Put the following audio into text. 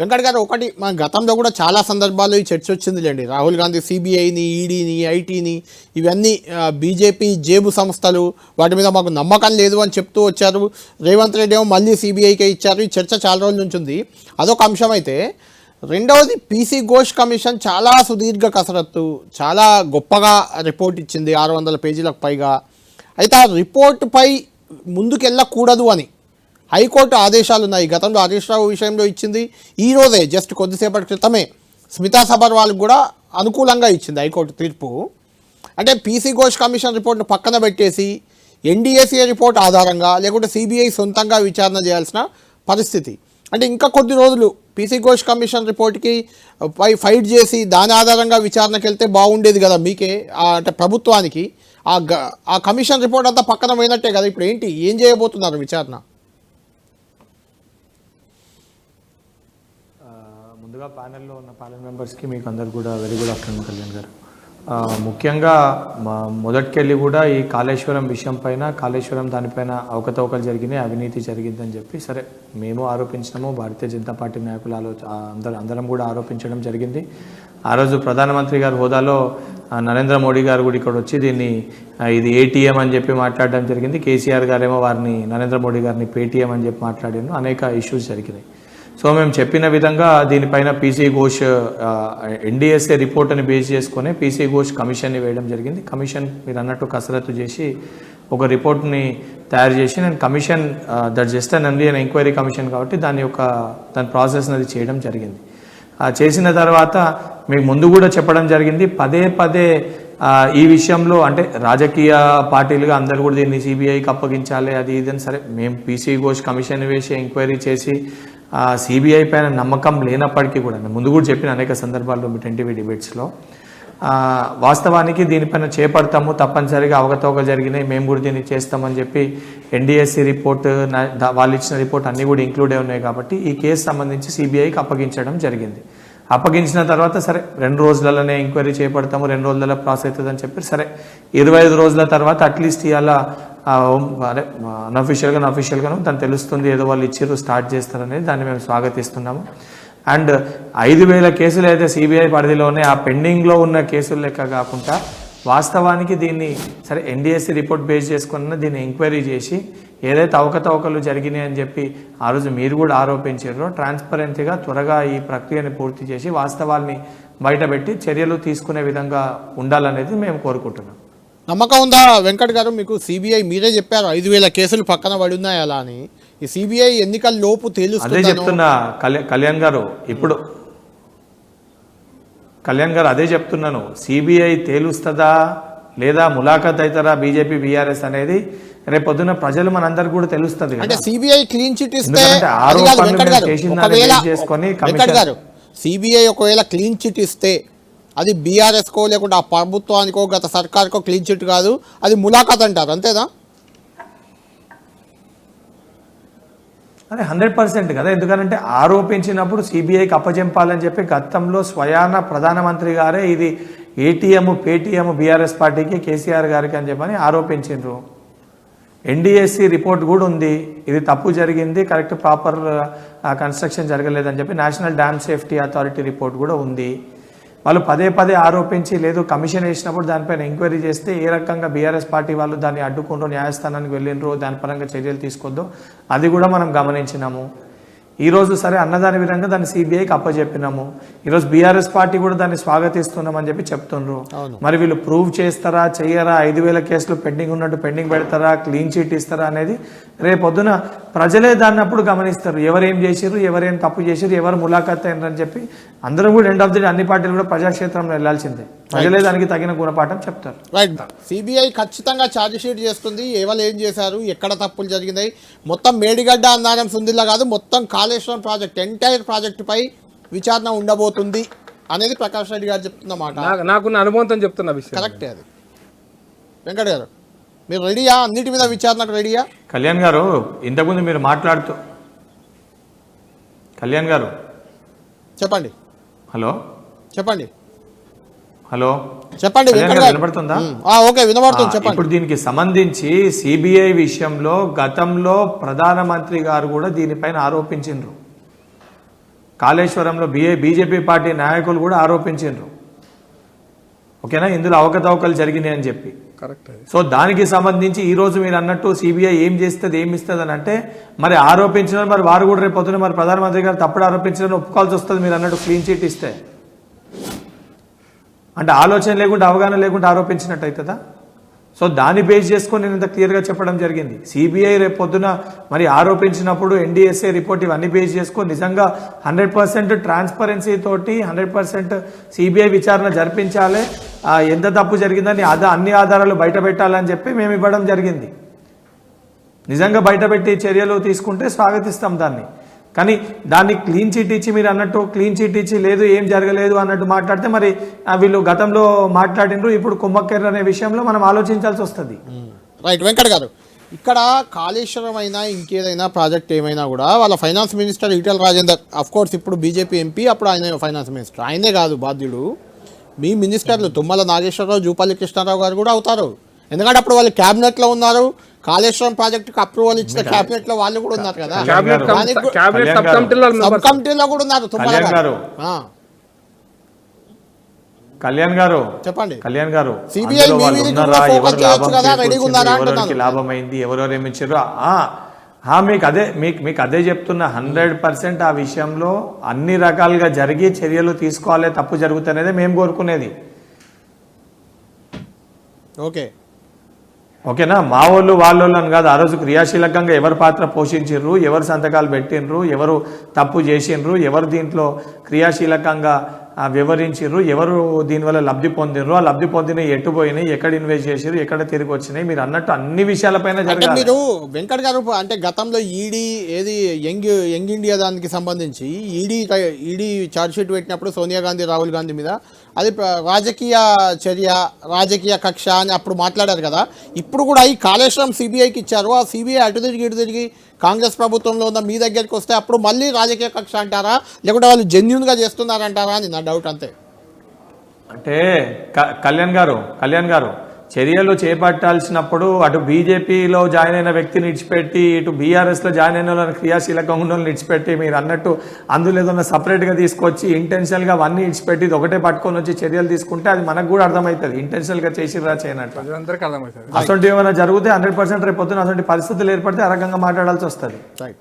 వెంకట్ గారు ఒకటి మన గతంలో కూడా చాలా సందర్భాల్లో ఈ చర్చ వచ్చిందిలేండి రాహుల్ గాంధీ సిబిఐని ఈడీని ఐటీని ఇవన్నీ బీజేపీ జేబు సంస్థలు వాటి మీద మాకు నమ్మకం లేదు అని చెప్తూ వచ్చారు. రేవంత్ రెడ్డి ఏమో మళ్ళీ సిబిఐకే ఇచ్చారు. ఈ చర్చ చాలా రోజుల నుంచి ఉంది. అదొక అంశం అయితే రెండవది పీసీ ఘోష్ కమిషన్ చాలా సుదీర్ఘ కసరత్తు చాలా గొప్పగా రిపోర్ట్ ఇచ్చింది ఆరు వందల పేజీలకు పైగా. అయితే ఆ రిపోర్టుపై ముందుకెళ్ళకూడదు అని హైకోర్టు ఆదేశాలు ఉన్నాయి గతంలో హరీష్ రావు విషయంలో ఇచ్చింది ఈరోజే జస్ట్ కొద్దిసేపటి క్రితమే. స్మితా సబర్ వాళ్ళకు కూడా అనుకూలంగా ఇచ్చింది హైకోర్టు తీర్పు. అంటే పీసీ ఘోష్ కమిషన్ రిపోర్ట్ను పక్కన పెట్టేసి ఎన్డీఏసీ రిపోర్ట్ ఆధారంగా లేకుంటే సిబిఐ సొంతంగా విచారణ చేయాల్సిన పరిస్థితి. అంటే ఇంకా కొద్ది రోజులు పీసీ ఘోష్ కమిషన్ రిపోర్ట్కి పై ఫైట్ చేసి దాని ఆధారంగా విచారణకి వెళ్తే బాగుండేది కదా మీకే అంటే ప్రభుత్వానికి. ఆ గ ఆ కమిషన్ రిపోర్ట్ అంతా పక్కన పోయినట్టే కదా ఇప్పుడు ఏంటి? ఏం చేయబోతున్నారు విచారణ ఆ, ముందుగా ప్యానెల్లో ఉన్న ప్యానెల్ మెంబర్స్కి మీకు అందరు కూడా వెరీ గుడ్ ఆఫ్టర్నూన్ కళ్యాణ్ గారు. ముఖ్యంగా మా మొదటికెళ్ళి కూడా ఈ కాళేశ్వరం విషయం పైన కాళేశ్వరం దానిపైన అవకతవకలు జరిగినాయి అవినీతి జరిగిందని చెప్పి సరే మేము ఆరోపించినాము భారతీయ జనతా పార్టీ నాయకులు ఆలోచ అందరూ అందరం అందరం కూడా ఆరోపించడం జరిగింది. ఆ రోజు ప్రధానమంత్రి గారి హోదాలో నరేంద్ర మోడీ గారు కూడా ఇక్కడ వచ్చి దీన్ని ఇది ఏటీఎం అని చెప్పి మాట్లాడడం జరిగింది. కేసీఆర్ గారేమో వారిని నరేంద్ర మోడీ గారిని పేటీఎం అని చెప్పి మాట్లాడాను అనేక ఇష్యూస్ జరిగినాయి. సో మేము చెప్పిన విధంగా దీనిపైన పీసీ ఘోష్ ఎన్డీఎస్ఏ రిపోర్ట్ని బేస్ చేసుకొని పీసీ ఘోష్ కమిషన్ని వేయడం జరిగింది. కమిషన్ మీరు అన్నట్టు కసరత్తు చేసి ఒక రిపోర్ట్ని తయారు చేసి నేను commission that just and only an enquiry commission కాబట్టి దాని యొక్క దాని ప్రాసెస్ అది చేయడం జరిగింది. చేసిన తర్వాత మీకు ముందు కూడా చెప్పడం జరిగింది పదే పదే ఈ విషయంలో అంటే రాజకీయ పార్టీలుగా అందరూ కూడా దీన్ని సిబిఐకి అప్పగించాలి అది ఇది అని సరే మేము పీసీ ఘోష్ కమిషన్ వేసి ఎంక్వైరీ చేసి సిబిఐ పైన నమ్మకం లేనప్పటికీ కూడా ముందు కూడా చెప్పిన అనేక సందర్భాల్లో మీ ఎన్టీవీ డిబేట్స్లో వాస్తవానికి దీనిపైన చేపడతాము తప్పనిసరిగా అవకతవక జరిగినాయి మేము కూడా దీన్ని చేస్తామని చెప్పి ఎన్డీఎస్సీ రిపోర్ట్ వాళ్ళు ఇచ్చిన రిపోర్ట్ అన్నీ కూడా ఇంక్లూడ్ అయి ఉన్నాయి కాబట్టి ఈ కేసు సంబంధించి సిబిఐకి అప్పగించడం జరిగింది. అప్పగించిన తర్వాత సరే రెండు రోజులలోనే ఎంక్వైరీ చేపడతాము రెండు రోజులలో ప్రాసెస్ అవుతుందని చెప్పి సరే ఇరవై ఐదు రోజుల తర్వాత అట్లీస్ట్ ఇవాళ అదే అన్అఫీషియల్గా అఫీషియల్గాను దాన్ని తెలుస్తుంది ఏదో వాళ్ళు ఇచ్చిర్రు స్టార్ట్ చేస్తారనేది దాన్ని మేము స్వాగతిస్తున్నాము. అండ్ ఐదు వేల కేసులు అయితే సిబిఐ పరిధిలోనే ఆ పెండింగ్లో ఉన్న కేసులు లెక్క కాకుండా వాస్తవానికి దీన్ని సరే ఎన్డీఎస్సీ రిపోర్ట్ బేస్ చేసుకున్న దీన్ని ఎంక్వైరీ చేసి ఏదైతే అవకతవకలు జరిగినాయి అని చెప్పి ఆ రోజు మీరు కూడా ఆరోపించారో ట్రాన్స్పరెంట్గా త్వరగా ఈ ప్రక్రియను పూర్తి చేసి వాస్తవాల్ని బయటపెట్టి చర్యలు తీసుకునే విధంగా ఉండాలనేది మేము కోరుకుంటున్నాం. నమ్మకం ఉందా? వెంకట్ గారు మీకు సిబిఐ మీరే చెప్పారు ఐదు వేల కేసులు పక్కన పడి ఉన్నాయి అలా అని. ఈ సిబిఐ ఎన్నికల లోపు అదే చెప్తున్నా కళ్యాణ్ గారు ఇప్పుడు కళ్యాణ్ గారు అదే చెప్తున్నాను. సిబిఐ తేలుస్తుందా? లేదా ములాఖత్ అవుతారా బీజేపీ బీఆర్ఎస్ అనేది రేపు పొద్దున ప్రజలు మనందరికి కూడా తెలుస్తుంది అంటే సిబిఐ క్లీన్ చిట్ ఇస్తే ఆరోపణలు చేసుకొని కమిషన్ గారు సిబిఐ ఒకవేళ క్లీన్ చిట్ ఇస్తే అది బీఆర్ఎస్కో లేకుంటే ఆ ప్రభుత్వానికో గత సర్కార్కో క్లీన్ చిట్ కాదు. అది ములాఖాత్ అంటారు అంతేనా? అదే హండ్రెడ్ పర్సెంట్ కదా. ఎందుకంటే ఆరోపించినప్పుడు సిబిఐకి అప్పచెంపాలని చెప్పి గతంలో స్వయాన ప్రధానమంత్రి గారే ఇది ఏటీఎం పేటీఎం బీఆర్ఎస్ పార్టీకి కేసీఆర్ గారికి అని చెప్పని ఆరోపించారు ఎన్డీఎస్సి రిపోర్ట్ కూడా ఉంది. ఇది తప్పు జరిగింది కరెక్ట్ ప్రాపర్ కన్స్ట్రక్షన్ జరగలేదని చెప్పి national dam safety authority report కూడా ఉంది. వాళ్ళు పదే పదే ఆరోపించి లేదు కమిషన్ వేసినప్పుడు దానిపైన ఎంక్వైరీ చేస్తే ఏ రకంగా బీఆర్ఎస్ పార్టీ వాళ్ళు దాన్ని అడ్డుకుంటూ న్యాయస్థానానికి వెళ్ళినరో దాని పరంగా చర్యలు తీసుకొద్దో అది కూడా మనం గమనించినాము. ఈ రోజు సరే అన్నదాని విధంగా దాన్ని సిబిఐకి అప్పచెప్పినాము ఈరోజు బీఆర్ఎస్ పార్టీ కూడా దాన్ని స్వాగతిస్తున్నామని చెప్పి అవును. మరి వీళ్ళు ప్రూవ్ చేస్తారా చెయ్యరా ఐదు వేల కేసులు పెండింగ్ ఉన్నట్టు పెండింగ్ పెడతారా క్లీన్ చీట్ ఇస్తారా అనేది రేపు పొద్దున ప్రజలే దాన్ని అప్పుడు గమనిస్తారు. ఎవరేం చేసిర్రు ఎవరేం తప్పు చేసిర్రు ఎవరు ములాఖాత్ అయినారని చెప్పి అందరం కూడా ఎండ్ ఆఫ్ ది డే అన్ని పార్టీలు కూడా ప్రజాక్షేత్రంలో వెళ్ళాల్సిందే. ప్రజలే దానికి తగిన గుణపాఠం చెప్తారు. రైట్ సిబిఐ ఖచ్చితంగా ఛార్జ్ షీట్ చేస్తుంది ఎవరు ఏం చేశారు ఎక్కడ తప్పులు జరిగినాయి. మొత్తం మేడిగడ్డ అన్నారం సుందిల్లా కాదు మొత్తం కాళేశ్వరం ప్రాజెక్ట్ ఎంటైర్ ప్రాజెక్టుపై విచారణ ఉండబోతుంది అనేది ప్రకాష్ రెడ్డి గారు చెప్తున్న మాట. నాకు నాకున్న అనుభవంతో చెప్తున్న విషయం. కరెక్టే అది. వెంకట్ గారు మీరు రెడీయా? అన్నిటి మీద విచారణకు రెడీయా? కళ్యాణ్ గారు ఇంతకుముందు మీరు మాట్లాడుతూ కళ్యాణ్ గారు. చెప్పండి. హలో? చెప్పండి. హలో. చెప్పండి వినపడుతుందా? ఓకే వినబడుతుంది ఆ, చెప్పండి. ఇప్పుడు దీనికి సంబంధించి సిబిఐ విషయంలో గతంలో ప్రధానమంత్రి గారు కూడా దీనిపైన ఆరోపించిండ్రు. కాళేశ్వరంలో బిఏ బీజేపీ పార్టీ నాయకులు కూడా ఆరోపించారు ఓకేనా? ఇందులో అవకతవకలు జరిగినాయి అని చెప్పి. కరెక్ట్ సో దానికి సంబంధించి ఈ రోజు మీరు అన్నట్టు సిబిఐ ఏం చేస్తుంది ఏం ఇస్తుంది అని అంటే మరి ఆరోపించిన మరి వారు కూడా రేపు పొద్దున మరి ప్రధానమంత్రి గారు తప్పుడు ఆరోపించిన ఒప్పుకోవాల్సి వస్తుంది మీరు అన్నట్టు క్లీన్ చీట్ ఇస్తే. అంటే ఆలోచన లేకుండా అవగాహన లేకుండా ఆరోపించినట్టు అవుతుందా సో దాన్ని బేస్ చేసుకొని నేను ఇంత క్లియర్గా చెప్పడం జరిగింది. సిబిఐ రేపు పొద్దున మరి ఆరోపించినప్పుడు ఎన్డీఎస్ఏ రిపోర్ట్ ఇవన్నీ బేస్ చేసుకొని నిజంగా హండ్రెడ్ పర్సెంట్ ట్రాన్స్పరెన్సీ తోటి హండ్రెడ్ పర్సెంట్ సిబిఐ విచారణ జరిపించాలి. ఎంత తప్పు జరిగిందని అద అన్ని ఆధారాలు బయట పెట్టాలని చెప్పి మేము ఇవ్వడం జరిగింది. నిజంగా బయటపెట్టి చర్యలు తీసుకుంటే స్వాగతిస్తాం దాన్ని. కానీ దాన్ని క్లీన్ చిట్ ఇచ్చి మీరు అన్నట్టు క్లీన్ చిట్ ఇచ్చి లేదు ఏం జరగలేదు అన్నట్టు మాట్లాడితే మరి వీళ్ళు గతంలో మాట్లాడినరు ఇప్పుడు కుంభకేర్ అనే విషయంలో మనం ఆలోచించాల్సి వస్తుంది. రైట్ వెంకట గారు. ఇక్కడ కాళేశ్వరం అయినా ఇంకేదైనా ప్రాజెక్ట్ ఏమైనా కూడా వాళ్ళ finance minister Etela Rajender of course ఇప్పుడు బీజేపీ ఎంపీ అప్పుడు ఆయన ఫైనాన్స్ మినిస్టర్. ఆయనే కాదు బాధ్యుడు. మీ మినిస్టర్లు తుమ్మల నాగేశ్వరరావు జూపల్లి కృష్ణారావు గారు కూడా అవుతారు. ఎందుకంటే అప్పుడు వాళ్ళు క్యాబినెట్లో ఉన్నారు కాళేశ్వరం ప్రాజెక్ట్ అప్రూవల్ ఇచ్చిన క్యాబినెట్లో వాళ్ళు కూడా ఉన్నారు కదా. సబ్ గారు. కమిటీలో కూడా ఉన్నారు కళ్యాణ్ గారు. కళ్యాణ్ గారు. చెప్పండి. కళ్యాణ్ గారు. లాభమైంది? ఎవరెవరు ఏమి ఇచ్చారు ఆ, ఆ, మీకు అదే మీకు మీకు అదే చెప్తున్నా. హండ్రెడ్ పర్సెంట్ ఆ విషయంలో అన్ని రకాలుగా జరిగి చర్యలు తీసుకోవాలి తప్పు జరుగుతున్నదే మేము కోరుకునేది. ఓకే. ఓకేనా? మా వాళ్ళు వాళ్ళని కాదు. ఆ రోజు క్రియాశీలకంగా ఎవరు పాత్ర పోషించిండ్రు ఎవరు సంతకాలు పెట్టిండ్రు? ఎవరు తప్పు చేసిండ్రు? ఎవరు దీంట్లో క్రియాశీలకంగా ఆ, వివరించిండ్రు ఎవరు దీనివల్ల లబ్ధి పొందిండ్రు ఆ లబ్ధి పొందినవి ఎటు పోయినాయి ఎక్కడ ఇన్వెస్ట్ చేసిర్రు ఎక్కడ తిరిగి వచ్చినాయి మీరు అన్నట్టు అన్ని విషయాలపైన జరగాలి. మీరు వెంకట్ గారు అంటే గతంలో ఈడీ ఏది యంగ్ యంగ్ ఇండియా దానికి సంబంధించి ఈడీ ఈడీ ఛార్జ్ షీట్ పెట్టినప్పుడు సోనియా గాంధీ రాహుల్ గాంధీ మీద అది రాజకీయ చర్య రాజకీయ కక్ష అని అప్పుడు మాట్లాడారు కదా. ఇప్పుడు కూడా ఈ కాళేశ్వరం సిబిఐకి ఇచ్చారు. ఆ సిబిఐ అటు తిరిగి ఇటు తిరిగి కాంగ్రెస్ ప్రభుత్వంలో ఉన్న మీ దగ్గరికి వస్తే అప్పుడు మళ్ళీ రాజకీయ కక్ష అంటారా? లేకుంటే వాళ్ళు జెన్యున్గా చేస్తున్నారంటారా అని నా డౌట్ అంతే. అంటే క- కళ్యాణ్ గారు కళ్యాణ్ గారు చర్యలు చేపట్టాల్సినప్పుడు అటు బీజేపీలో జాయిన్ అయిన వ్యక్తిని ఇడిచిపెట్టి ఇటు బీఆర్ఎస్లో జాయిన్ అయిన వాళ్ళని క్రియాశీలకంగా ఉన్న వాళ్ళని ఇడిచిపెట్టి మీరు అన్నట్టు అందులో ఏదన్నా సపరేట్గా తీసుకొచ్చి ఇంటెన్షనల్గా అవన్నీ ఇడిచిపెట్టి ఇది ఒకటే పట్టుకొని వచ్చి చర్యలు తీసుకుంటే అది మనకు కూడా అర్థమవుతుంది. ఇంటెన్షనల్గా చేసిరా చేయనట్టు అసలు ఏమైనా జరిగితే హండ్రెడ్ పర్సెంట్ రేపు పొద్దున అసలు పరిస్థితులు ఏర్పడితే ఆ రకంగా మాట్లాడాల్సి వస్తుంది. రైట్